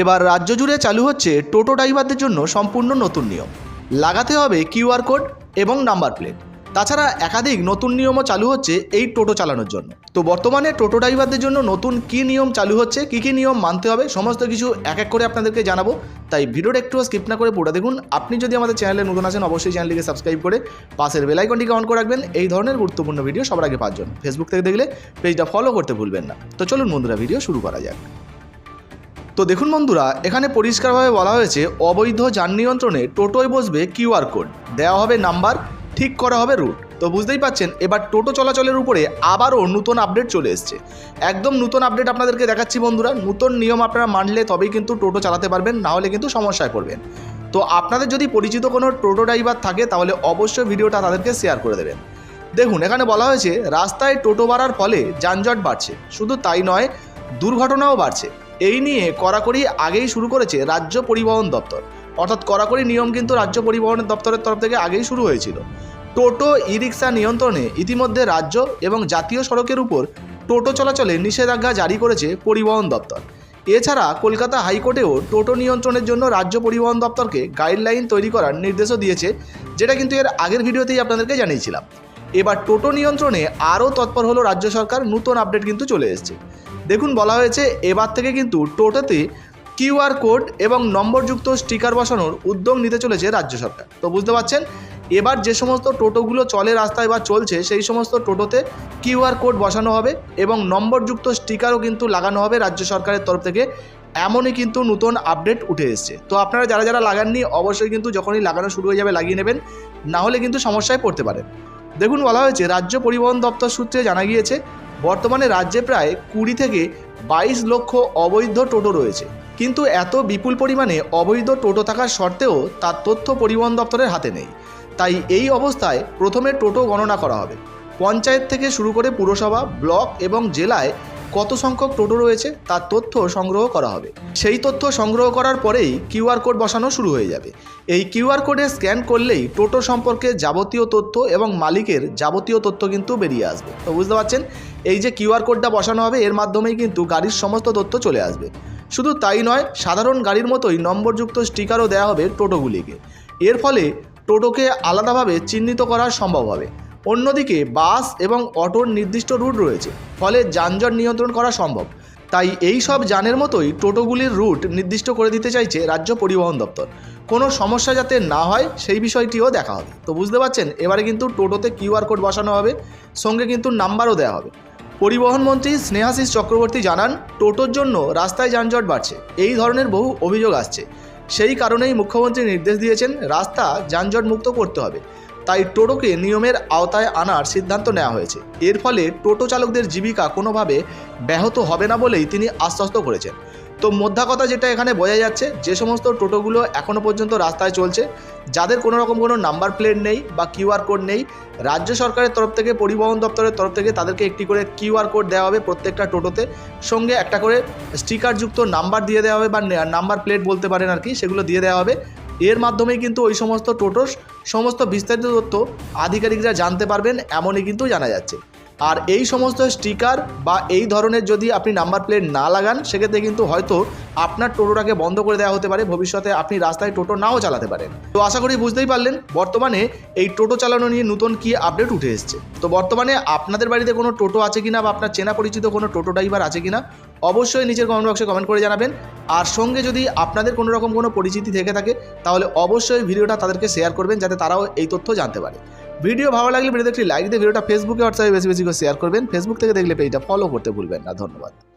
এবার রাজ্য জুড়ে চালু হচ্ছে টোটো ড্রাইভারদের জন্য সম্পূর্ণ নতুন নিয়ম। লাগাতে হবে কিউআর কোড এবং নাম্বার প্লেট। তাছাড়া একাধিক নতুন নিয়মও চালু হচ্ছে এই টোটো চালানোর জন্য। তো বর্তমানে টোটো ড্রাইভারদের জন্য নতুন কী নিয়ম চালু হচ্ছে, কী কী নিয়ম মানতে হবে, সমস্ত কিছু এক এক করে আপনাদেরকে জানাব। তাই ভিডিওটা একটু স্কিপ না করে পুরো দেখুন। আপনি যদি আমাদের চ্যানেলে নতুন আছেন, অবশ্যই চ্যানেলটিকে সাবস্ক্রাইব করে পাশের বেলাইকনটিকে অন করে রাখবেন। এই ধরনের গুরুত্বপূর্ণ ভিডিও সবার আগে জন্য। ফেসবুক থেকে দেখলে পেজটা ফলো করতে ভুলবেন না। তো চলুন বন্ধুরা ভিডিও শুরু করা যাক। তো দেখুন বন্ধুরা, এখানে পরিষ্কারভাবে বলা হয়েছে, অবৈধ যান নিয়ন্ত্রণে টোটোয় বসবে কিউআর কোড। দেওয়া হবে নাম্বার, ঠিক করা হবে রুট। তো বুঝতেই পাচ্ছেন, এবার টোটো চলাচলের উপরে আবারও নতুন আপডেট চলে এসছে। একদম নতুন আপডেট আপনাদেরকে দেখাচ্ছি বন্ধুরা, নতুন নিয়ম আপনারা মানলে তবেই কিন্তু টোটো চালাতে পারবেন, না হলে কিন্তু সমস্যায় পড়বেন। তো আপনাদের যদি পরিচিত কোনো টোটো ড্রাইভার থাকে, তাহলে অবশ্যই ভিডিওটা তাদেরকে শেয়ার করে দেবেন। দেখুন, এখানে বলা হয়েছে, রাস্তায় টোটো বাড়ার ফলে যানজট বাড়ছে। শুধু তাই নয়, দুর্ঘটনাও বাড়ছে। এই নিয়ে কড়াকড়ি আগেই শুরু করেছে রাজ্য পরিবহন দপ্তর। অর্থাৎ কড়াকড়ি নিয়ম কিন্তু রাজ্য পরিবহন দপ্তরের তরফ থেকে আগেই শুরু হয়েছিল। টোটো ই রিক্সা নিয়ন্ত্রণে ইতিমধ্যে রাজ্য এবং জাতীয় সড়কের উপর টোটো চলাচলে নিষেধাজ্ঞা জারি করেছে পরিবহন দপ্তর। এছাড়া কলকাতা হাইকোর্টেও টোটো নিয়ন্ত্রণের জন্য রাজ্য পরিবহন দপ্তরকে গাইডলাইন তৈরি করার নির্দেশও দিয়েছে, যেটা কিন্তু এর আগের ভিডিওতেই আপনাদেরকে জানিয়েছিলাম। এবার টোটো নিয়ন্ত্রণে আরও তৎপর হলো রাজ্য সরকার, নতুন আপডেট কিন্তু চলে এসছে। দেখুন, বলা হয়েছে, এবার থেকে কিন্তু টোটোতে কিউআর কোড এবং নম্বরযুক্ত স্টিকার বসানোর উদ্যোগ নিতে চলেছে রাজ্য সরকার। তো বুঝতে পারছেন, এবার যে সমস্ত টোটোগুলো চলে রাস্তায় বা চলছে, সেই সমস্ত টোটোতে কিউআর কোড বসানো হবে এবং নম্বরযুক্ত স্টিকারও কিন্তু লাগানো হবে রাজ্য সরকারের তরফ থেকে। এমনই কিন্তু নতুন আপডেট উঠে এসছে। তো আপনারা যারা যারা লাগাননি, অবশ্যই কিন্তু যখনই লাগানো শুরু হয়ে যাবে, লাগিয়ে নেবেন। না হলে কিন্তু সমস্যায় পড়তে পারেন। দেখুন বলা হয়েছে, রাজ্য পরিবহন দপ্তর সূত্রে জানা গিয়েছে, বর্তমানে রাজ্যে প্রায় কুড়ি থেকে বাইশ লক্ষ অবৈধ টোটো রয়েছে। কিন্তু এত বিপুল পরিমাণে অবৈধ টোটো থাকার সত্ত্বেও তার তথ্য পরিবহন দপ্তরের হাতে নেই। তাই এই অবস্থায় প্রথমে টোটো গণনা করা হবে। পঞ্চায়েত থেকে শুরু করে পুরসভা, ব্লক এবং জেলায় কত সংখ্যক টোটো রয়েছে তার তথ্য সংগ্রহ করা হবে। সেই তথ্য সংগ্রহ করার পরেই কিউআর কোড বসানো শুরু হয়ে যাবে। এই কিউআর কোডে স্ক্যান করলেই টোটো সম্পর্কে যাবতীয় তথ্য এবং মালিকের যাবতীয় তথ্য কিন্তু বেরিয়ে আসবে। তো বুঝতে পারছেন? এই যে কিউআর কোডটা বসানো হবে, এর মাধ্যমেই কিন্তু গাড়ির সমস্ত তথ্য চলে আসবে। শুধু তাই নয়, সাধারণ গাড়ির মতোই নম্বরযুক্ত স্টিকারও দেওয়া হবে টোটোগুলিকে। এর ফলে টোটোকে আলাদাভাবে চিহ্নিত করা সম্ভব হবে। অন্যদিকে বাস এবং অটোর নির্দিষ্ট রুট রয়েছে, ফলে যানজট নিয়ন্ত্রণ করা সম্ভব। তাই এই সব যানের মতোই টোটোগুলির রুট নির্দিষ্ট করে দিতে চাইছে রাজ্য পরিবহন দপ্তর। কোনো সমস্যা যাতে না হয় সেই বিষয়টিও দেখা হবে। তো বুঝতে পারছেন, এবারে কিন্তু টোটোতে কিউআর কোড বসানো হবে, সঙ্গে কিন্তু নাম্বারও দেওয়া হবে। পরিবহন মন্ত্রী স্নেহাশিস চক্রবর্তী জানান, টোটোর জন্য রাস্তায় যানজট বাড়ছে, এই ধরনের বহু অভিযোগ আসছে। সেই কারণেই মুখ্যমন্ত্রী নির্দেশ দিয়েছেন, রাস্তা যানজট মুক্ত করতে হবে। তাই টোটোকে নিয়মের আওতায় আনার সিদ্ধান্ত নেওয়া হয়েছে। এর ফলে টোটো চালকদের জীবিকা কোনোভাবে ব্যাহত হবে না বলেই তিনি আশ্বস্ত করেছেন। তো মোদ্দা কথা যেটা এখানে বোঝা যাচ্ছে, যে সমস্ত টোটোগুলো এখনও পর্যন্ত রাস্তায় চলছে, যাদের কোনো রকম কোনো নাম্বার প্লেট নেই বা কিউআর কোড নেই, রাজ্য সরকারের তরফ থেকে, পরিবহন দপ্তরের তরফ থেকে তাদেরকে একটি করে কিউআর কোড দেওয়া হবে প্রত্যেকটা টোটোতে। সঙ্গে একটা করে স্টিকারযুক্ত নাম্বার দিয়ে দেওয়া হবে বা নাম্বার প্লেট বলতে পারেন আর কি, সেগুলো দিয়ে দেওয়া হবে। এর মাধ্যমেই কিন্তু ওই সমস্ত টোটোর সমস্ত বিস্তারিত তথ্য আধিকারিকরা জানতে পারবেন, এমনই কিন্তু জানা যাচ্ছে। আর এই সমস্ত স্টিকার বা এই ধরনের যদি আপনি নাম্বার প্লেট না লাগান, সেক্ষেত্রে কিন্তু হয়তো আপনার টোটোটাকে বন্ধ করে দেওয়া হতে পারে। ভবিষ্যতে আপনি রাস্তায় টোটো নাও চালাতে পারেন। তো আশা করি বুঝতেই পারলেন, বর্তমানে এই টোটো চালানো নিয়ে নতুন কি আপডেট উঠে এসছে। তো বর্তমানে আপনাদের বাড়িতে কোনো টোটো আছে কিনা বা আপনার চেনা পরিচিত কোনো টোটো ড্রাইভার আছে কিনা অবশ্যই নিচের কমেন্ট বক্সে কমেন্ট করে জানাবেন। আর সঙ্গে যদি আপনাদের কোনো রকম কোনো পরিচিতি থেকে থাকে, তাহলে অবশ্যই ভিডিওটা তাদেরকে শেয়ার করবেন, যাতে তারাও এই তথ্য জানতে পারে। ভিডিও ভালো লাগলে ভিডিওতে একটি লাইক দিয়ে, ভিডিওটা ফেসবুকে হোয়াটসঅ্যাপে বেশি বেশি করে শেয়ার করবেন। ফেসবুক থেকে দেখলে পেজটা ফলো করতে ভুলবেন না। ধন্যবাদ।